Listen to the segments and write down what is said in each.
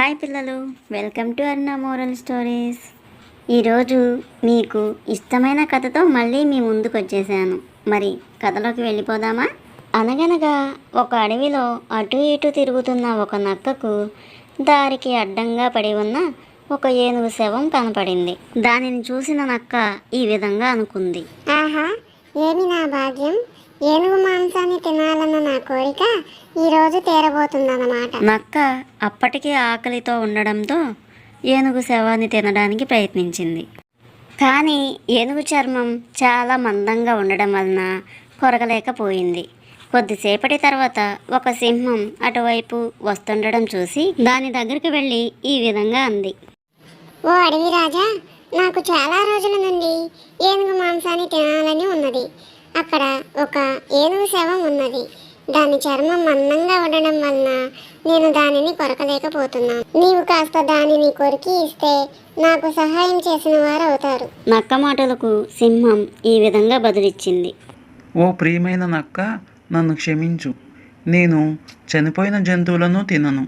Hi పిల్లలు welcome to అన్న moral stories. ఈరోజు మీకు ఇష్టమైన కథతో మళ్ళీ మీ ముందుకు వచ్చేసాను. మరి కథలోకి వెళ్ళిపోదామా? అనగనగా ఒక అడవిలో అటు ఇటు తిరుగుతున్న ఒక నక్కకు దారికి అడ్డంగా పడి ఉన్న ఒక ఏనుగు శవం కనపడింది. దానిని చూసిన నక్క ఈ విధంగా అనుకుంది. ఆహా ఏమి నా భాగ్యం? ఏనుగు మాంసాన్ని తినాలన్న నా కోరిక ఈరోజు తీరబోతుందన్నమాట. నక్క అప్పటికే ఆకలితో ఉండడంతో ఏనుగు శవాన్ని తినడానికి ప్రయత్నించింది. కానీ ఏనుగు చర్మం చాలా మందంగా ఉండడం వలన కొరగలేకపోయింది. కొద్దిసేపటి తర్వాత ఒక సింహం అటువైపు వస్తుండడం చూసి దాని దగ్గరికి వెళ్ళి ఈ విధంగా అంది. ఓ అడవి రాజా నాకు చాలా రోజుల నుండి ఏనుగు మాంసాన్ని తినాలని ఉన్నది అక్కడ ఒక ఏనుగు శవం ఉన్నది. దాని చర్మం మందంగా ఉండడం వలన నేను దానిని కొరకలేకపోతున్నాను. నీవు కాస్త దానిని కొరికి ఇస్తే నాకు సహాయం చేసిన వారు అవుతారు. నక్క మాటలకు సింహం ఈ విధంగా బదులిచ్చింది. ఓ ప్రియమైన నక్క నన్ను క్షమించు. నేను చనిపోయిన జంతువులను తినను.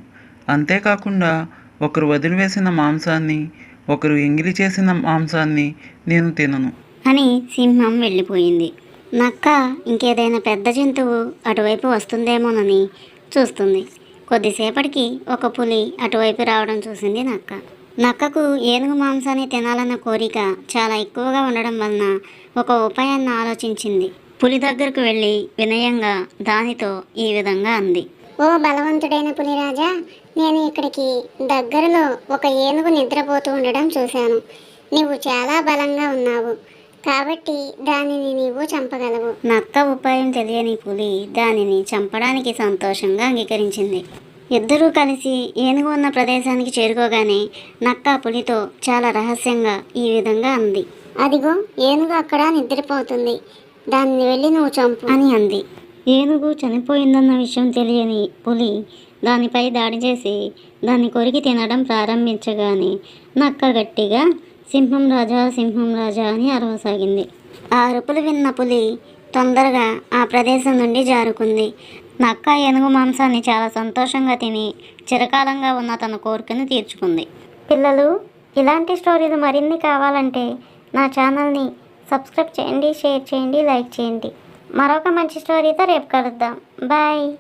అంతేకాకుండా ఒకరు వదిలివేసిన మాంసాన్ని ఒకరు ఎంగిలి చేసిన మాంసాన్ని నేను తినను. అని సింహం వెళ్ళిపోయింది. నక్క ఇంకేదైనా పెద్ద జంతువు అటువైపు వస్తుందేమోనని చూస్తుంది. కొద్దిసేపటికి ఒక పులి అటువైపు రావడం చూసింది నక్క. నక్కకు ఏనుగు మాంసాన్ని తినాలన్న కోరిక చాలా ఎక్కువగా ఉండడం వలన ఒక ఉపాయాన్ని ఆలోచించింది. పులి దగ్గరకు వెళ్ళి వినయంగా దానితో ఈ విధంగా అంది. ఓ బలవంతుడైన పులిరాజా నేను ఇక్కడికి దగ్గరలో ఒక ఏనుగు నిద్రపోతూ ఉండడం చూశాను. నీవు చాలా బలంగా ఉన్నావు. కాబట్టి దానిని నీవు చంపగలవు. నక్క ఉపాయం తెలియని పులి దానిని చంపడానికి సంతోషంగా అంగీకరించింది. ఇద్దరూ కలిసి ఏనుగు ఉన్న ప్రదేశానికి చేరుకోగానే నక్క పులితో చాలా రహస్యంగా ఈ విధంగా అంది. అదిగో ఏనుగు అక్కడ నిద్రపోతుంది. దాన్ని వెళ్ళి నువ్వు చంపు. అని అంది. ఏనుగు చనిపోయిందన్న విషయం తెలియని పులి దానిపై దాడి చేసి దాన్ని కొరికి తినడం ప్రారంభించగానే నక్క గట్టిగా సింహం రాజా సింహం రాజా అని అరవసాగింది. ఆ అరుపులు విన్న పులి తొందరగా ఆ ప్రదేశం నుండి జారుకుంది. నక్క ఏనుగు మాంసాన్ని చాలా సంతోషంగా తిని చిరకాలంగా ఉన్న తన కోరికను తీర్చుకుంది. పిల్లలు ఇలాంటి స్టోరీలు మరిన్ని కావాలంటే నా ఛానల్ని సబ్స్క్రైబ్ చేయండి షేర్ చేయండి లైక్ చేయండి. మరొక మంచి స్టోరీతో రేపు కలుద్దాం. బాయ్.